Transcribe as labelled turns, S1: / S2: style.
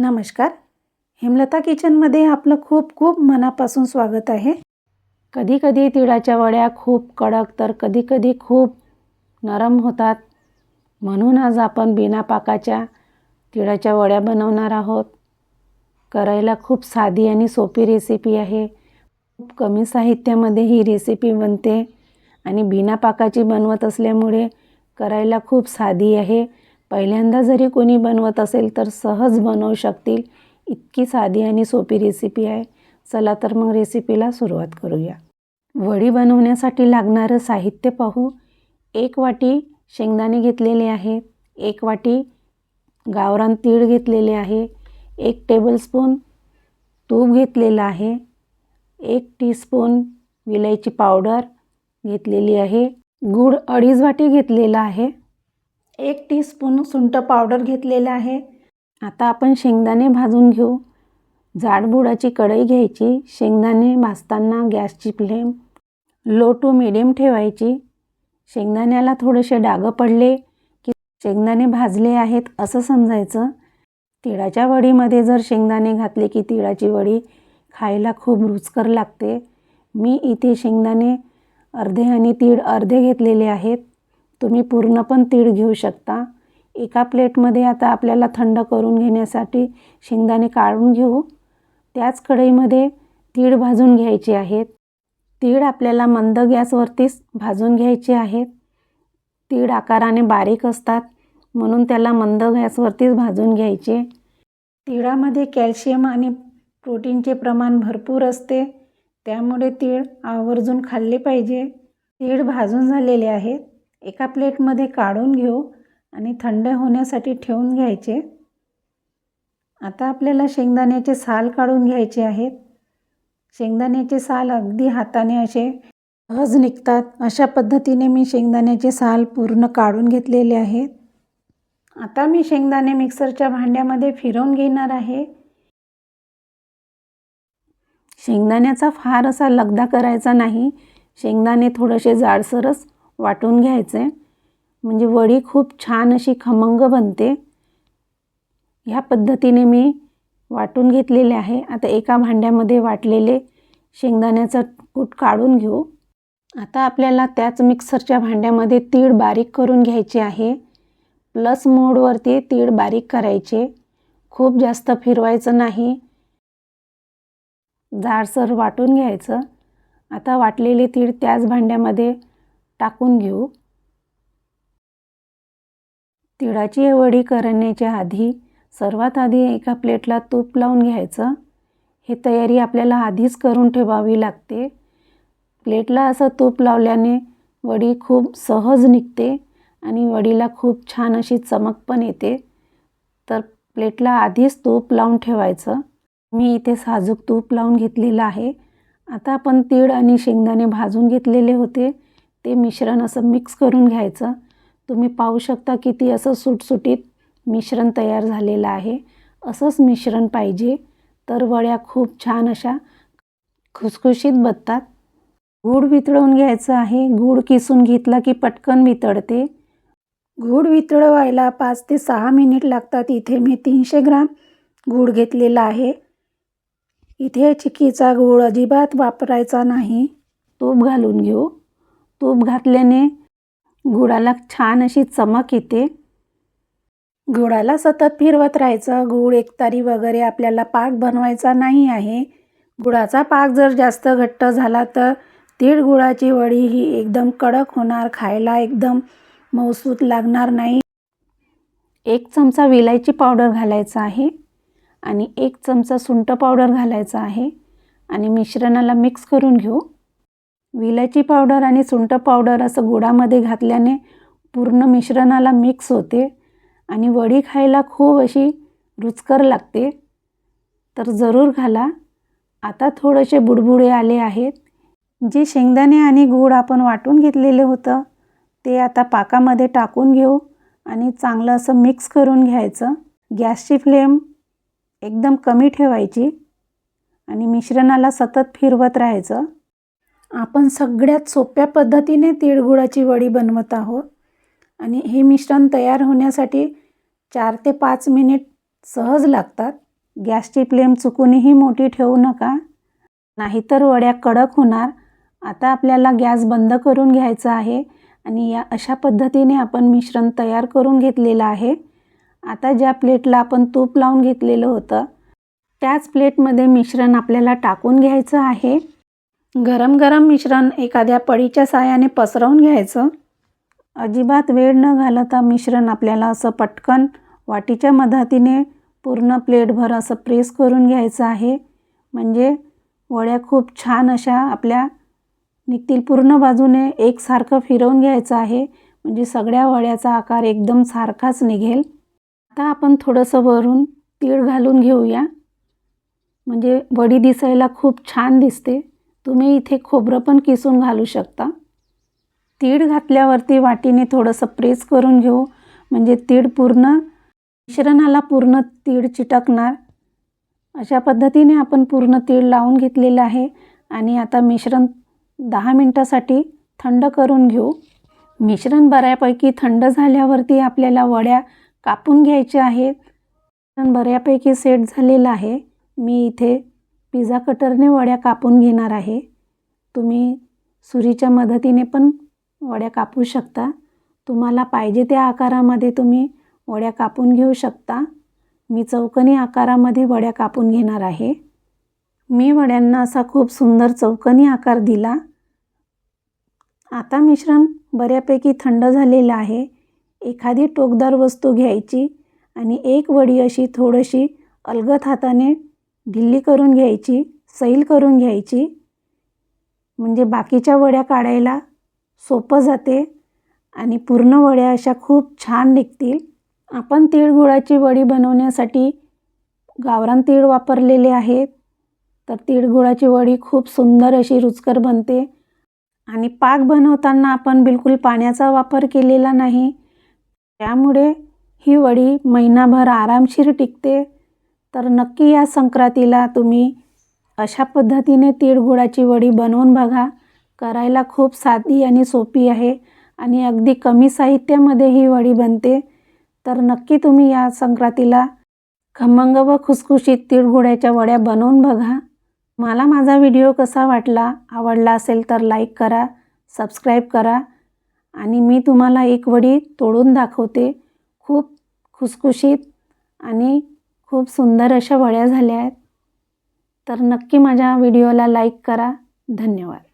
S1: नमस्कार. हेमलता किचनमध्ये आपलं खूप खूप मनापासून स्वागत आहे. कधीकधी तिळाच्या वड्या खूप कडक तर कधीकधी खूप नरम होतात. म्हणून आज आपण बिना पाकाच्या तिळाच्या वड्या बनवणार आहोत. करायला खूप साधी आणि सोपी रेसिपी आहे. खूप कमी साहित्यामध्ये ही रेसिपी बनते. आणि बिना पाकाची बनवत असल्यामुळे करायला खूप साधी आहे. पहिल्यांदा जरी कोणी बनवत असेल तर सहज बनवू शकतील. इतकी साधी आणि सोपी रेसिपी आहे. चला तर मग रेसिपीला सुरुवात करूया. वडी बनवण्यासाठी लागणारं साहित्य पाहू. एक वाटी शेंगदाणे घेतलेले आहे एक वाटी गावरान तीळ घेतलेले आहे. एक टेबलस्पून तूप घेतलेलं आहे. एक टीस्पून विलायची पावडर घेतलेली आहे. गूळ अडीच वाटी घेतलेला आहे. एक टीस्पून सुंठ पावडर घेतलेलं आहे. आता आपण शेंगदाणे भाजून घेऊ. जाडबुडाची कढई घ्यायची. शेंगदाणे भाजताना गॅसची फ्लेम लो टू मिडियम ठेवायची. शेंगदाण्याला थोडेसे डागं पडले की शेंगदाणे भाजले आहेत असं समजायचं. तिळाच्या वडीमध्ये जर शेंगदाणे घातले की तिळाची वडी खायला खूप रुचकर लागते. मी इथे शेंगदाणे अर्धे आणि तीळ अर्धे घेतलेले आहेत. तुम्ही पूर्ण पण तीळ घेऊ शकता. एका प्लेटमध्ये आता आपल्याला थंड करून घेण्यासाठी शेंगदाणे काढून घेऊ. त्याच कढईमध्ये तीळ भाजून घ्यायचे आहेत. तीळ आपल्याला मंद गॅसवरतीच भाजून घ्यायचे आहेत. तीळ आकाराने बारीक असतात म्हणून त्याला मंद गॅसवरतीच भाजून घ्यायचे. तिळामध्ये कॅल्शियम आणि प्रोटीनचे प्रमाण भरपूर असते त्यामुळे तीळ आवर्जून खाल्ले पाहिजे. तीळ भाजून झालेले आहेत. एका प्लेटमध्ये काढून घेऊ आणि थंड होण्यासाठी ठेवून घ्यायचे. आता आपल्याला शेंगदाण्याचे साल काढून घ्यायचे आहेत. शेंगदाण्याचे साल अगदी हाताने असे सहज निघतात. अशा पद्धतीने मी शेंगदाण्याचे साल पूर्ण काढून घेतलेले आहेत. आता मी शेंगदाणे मिक्सरच्या भांड्यामध्ये फिरवून घेणार आहे. शेंगदाण्याचा फार असा लगदा करायचा नाही. शेंगदाणे थोडेसे जाडसरच वाटून घ्यायचे म्हणजे वडी खूप छान अशी खमंग बनते. ह्या पद्धतीने मी वाटून घेतलेले आहे. आता एका भांड्यामध्ये वाटलेले शेंगदाण्याचं कूट काढून घेऊ. आता आपल्याला त्याच मिक्सरच्या भांड्यामध्ये तीळ बारीक करून घ्यायचे आहे. प्लस मोडवरती तीळ बारीक करायचे. खूप जास्त फिरवायचं नाही. जाडसर वाटून घ्यायचं. आता वाटलेले तीळ त्याच भांड्यामध्ये टाकून घेऊ. तिळाची वडी करण्याच्या आधी सर्वात आधी एका प्लेटला तूप लावून घ्यायचं. हे तयारी आपल्याला आधीच करून ठेवावी लागते. प्लेटला असं तूप लावल्याने वडी खूप सहज निघते आणि वडीला खूप छान अशी चमक पण येते. तर प्लेटला आधीच तूप लावून ठेवायचं. मी इथे साजूक तूप लावून घेतलेलं आहे. आता आपण तीळ आणि शेंगदाणे भाजून घेतलेले होते. ते मिश्रण असं मिक्स करून घ्यायचं. तुम्ही पाहू शकता किती असं सुटसुटीत मिश्रण तयार झालेलं आहे. असंच मिश्रण पाहिजे. तर वड्या खूप छान अशा खुसखुशीत बसतात गूळ वितळवून घ्यायचं आहे. गूळ किसून घेतला की पटकन वितळते. गूळ वितळवायला पाच ते सहा मिनिट लागतात. इथे मी तीनशे ग्राम गूळ घेतलेला आहे. इथे चिकीचा गूळ अजिबात वापरायचा नाही. तूप घालून घेऊ. तूप घातल्याने गुळाला छान अशी चमक येते. गुळाला सतत फिरवत राहायचं गूळ एकतारी वगैरे आपल्याला पाक बनवायचा नाही आहे. गुळाचा पाक जर जास्त घट्ट झाला तर तीळ गुळाची वडी ही एकदम कडक होणार खायला एकदम मौसूत लागणार नाही. एक चमचा विलायची पावडर घालायचा आहे आणि एक चमचा सुंट पावडर घालायचा आहे. आणि मिश्रणाला मिक्स करून घेऊ. विलायची पावडर आणि सुंठ पावडर असं गुळामध्ये घातल्याने पूर्ण मिश्रणाला मिक्स होते आणि वडी खायला खूप अशी रुचकर लागते. तर जरूर घाला. आता थोडेसे बुडबुडे आले आहेत. जे शेंगदाणे आणि गूळ आपण वाटून घेतलेले होतं ते आता पाकामध्ये टाकून घेऊ आणि चांगलं असं मिक्स करून घ्यायचं. गॅसची फ्लेम एकदम कमी ठेवायची आणि मिश्रणाला सतत फिरवत राहायचं. आपण सगळ्यात सोप्या पद्धतीने तिळगुळाची वडी बनवत आहोत. आणि हे मिश्रण तयार होण्यासाठी चार ते पाच मिनिट सहज लागतात. गॅसची फ्लेम चुकूनही मोठी ठेवू नका. नाहीतर वड्या कडक होणार. आता आपल्याला गॅस बंद करून घ्यायचा आहे. आणि या अशा पद्धतीने आपण मिश्रण तयार करून घेतलेलं आहे. आता ज्या प्लेटला आपण तूप लावून घेतलेलं होतं त्याच प्लेटमध्ये मिश्रण आपल्याला टाकून घ्यायचं आहे. गरम गरम मिश्रण एखाद्या पडीच्या साह्याने पसरवून घ्यायचं. अजिबात वेळ न घालता मिश्रण आपल्याला असं पटकन वाटीच्या मदतीने पूर्ण प्लेटभर असं प्रेस करून घ्यायचं आहे. म्हणजे वड्या खूप छान अशा आपल्या निघतील पूर्ण बाजूने एकसारखं फिरवून घ्यायचं आहे. म्हणजे सगळ्या वड्याचा आकार एकदम सारखाच निघेल. आता आपण थोडंसं वरून तीळ घालून घेऊया. म्हणजे वडी दिसायला खूप छान दिसते. तुम्ही इथे खोबरं पण किसून घालू शकता. तीळ घातल्यावरती वाटीने थोडंसं प्रेस करून घेऊ. म्हणजे तीळ पूर्ण मिश्रणाला पूर्ण तीळ चिटकणार. अशा पद्धतीने आपण पूर्ण तीळ लावून घेतलेलं आहे. आणि आता मिश्रण दहा मिनटासाठी थंड करून घेऊ. मिश्रण बऱ्यापैकी थंड झाल्यावरती आपल्याला वड्या कापून घ्यायच्या आहेत. मिश्रण बऱ्यापैकी सेट झालेलं आहे. मी इथे पिझ्झा कटरने वड्या कापून घेणार आहे. तुम्ही सुरीच्या मदतीने पण वड्या कापू शकता. तुम्हाला पाहिजे त्या आकारामध्ये तुम्ही वड्या कापून घेऊ शकता. मी चौकनी आकारामध्ये वड्या कापून घेणार आहे. मी वड्यांना असा खूप सुंदर चौकनी आकार दिला. आता मिश्रण बऱ्यापैकी थंड झालेलं आहे. एखादी टोकदार वस्तू घ्यायची आणि एक वडी अशी थोडीशी अलगत हाताने गिल्ली करून घ्यायची सैल करून घ्यायची. म्हणजे बाकीच्या वड्या काढायला सोपं जाते आणि पूर्ण वड्या अशा खूप छान निघतील. आपण तिळगुळाची वडी बनवण्यासाठी गावरान तीळ वापरलेले आहेत. तर तिळगुळाची वडी खूप सुंदर अशी रुचकर बनते. आणि पाक बनवताना आपण बिलकुल पाण्याचा वापर केलेला नाही. त्यामुळे ही वडी महिनाभर आरामशीर टिकते. तर नक्की या संक्रांतीला तुम्ही अशा पद्धतीने तिळगुळाची वडी बनवून बघा. करायला खूप साधी आणि सोपी आहे आणि अगदी कमी साहित्यामध्ये ही वडी बनते. तर नक्की तुम्ही या संक्रांतीला खमंग व खुसखुशीत तिळगुळ्याच्या वड्या बनवून बघा. मला माझा व्हिडिओ कसा वाटला आवडला असेल तर लाईक करा सबस्क्राईब करा आणि मी तुम्हाला एक वडी तोडून दाखवते. खूप खुसखुशीत आणि खूप सुंदर अशा वड्या झाल्या आहेत. तर नक्की माझ्या व्हिडिओला लाईक करा. धन्यवाद.